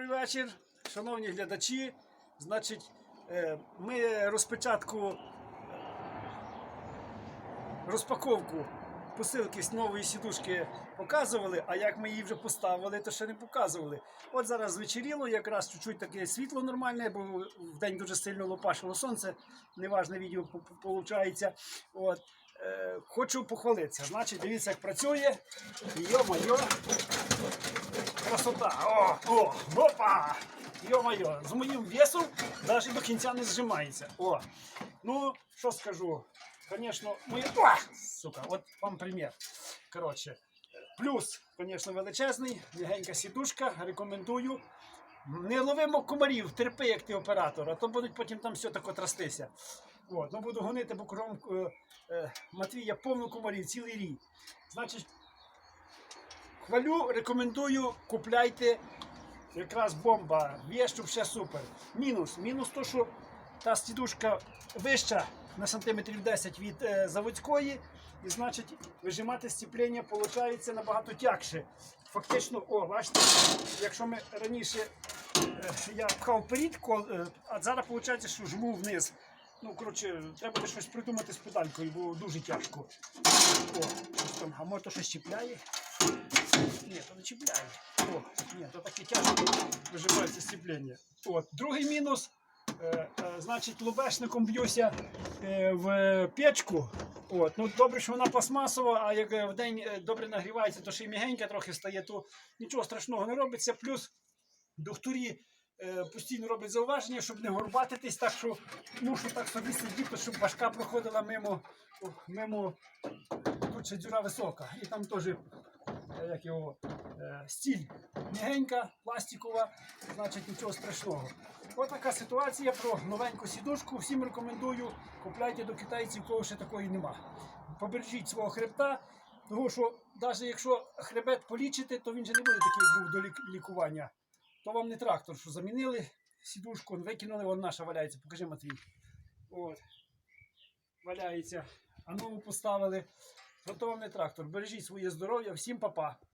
Добрий вечір, шановні глядачі. Значить, е, ми розпечатку, розпаковку посилки з нової сідушки показували, а як ми її вже поставили, то ще не показували. От зараз вечеріло, якраз чуть-чуть таке світло нормальне, бо в день дуже сильно лопашило сонце. Неважне відео виходить. От. Е, хочу похвалитися. Значить, дивіться, як працює. Йо-моє, Красота! О, о, опа! Йо-моє, з моїм весом навіть до кінця не зжимається. О, ну, що скажу? Звісно, моє... О, сука, от вам примір. Коротше, плюс, звісно, величезний, легенька сідушка, рекомендую. Не ловимо комарів, терпи, як ти оператор, а то будуть потім там все тако трястися. От, ну буду гонити по кругом е, е, Матвія повну комарів, цілий рій. Значить, Хвалю, рекомендую, купляйте. Якраз бомба, вещу все супер. Мінус. Мінус то, що та стідушка вища на сантиметрів 10 від е, заводської, і значить вижимати стіплення виходить набагато тягше. Фактично, о, бачите, якщо ми раніше е, я пхав кол- е, а зараз виходить, що жму вниз. Ну, коротше, треба буде щось придумати з педалькою, бо дуже тяжко. О, щось там, а може то щось чіпляє? Ні, то не. О, ні, то таке тяжко виживається стіплення. От. Другий мінус. Е, е, значить, лубешником б'юся е, в печку. От. Ну, добре, що вона пластмасова, а як е, в день е, добре нагрівається, то ще й м'ягенька трохи стає, то нічого страшного не робиться. Плюс докторі е, постійно роблять зауваження, щоб не горбатитись, так що мушу так собі сидіти, щоб башка проходила мимо, мимо тут ще дюра висока. І там теж як його, е, стіль м'ягенька, пластикова, значить нічого страшного. Ось така ситуація про новеньку сідушку. Всім рекомендую. Купляйте до китайців, кого ще такої нема. Побережіть свого хребта, тому що навіть якщо хребет полічити, то він же не буде такий був до лік- лікування. То вам не трактор, що замінили сідушку, викинули, вон наша валяється. Покажи Матвій. От. Валяється. А нову поставили. Не трактор. Бережіть своє здоров'я, всім па-па.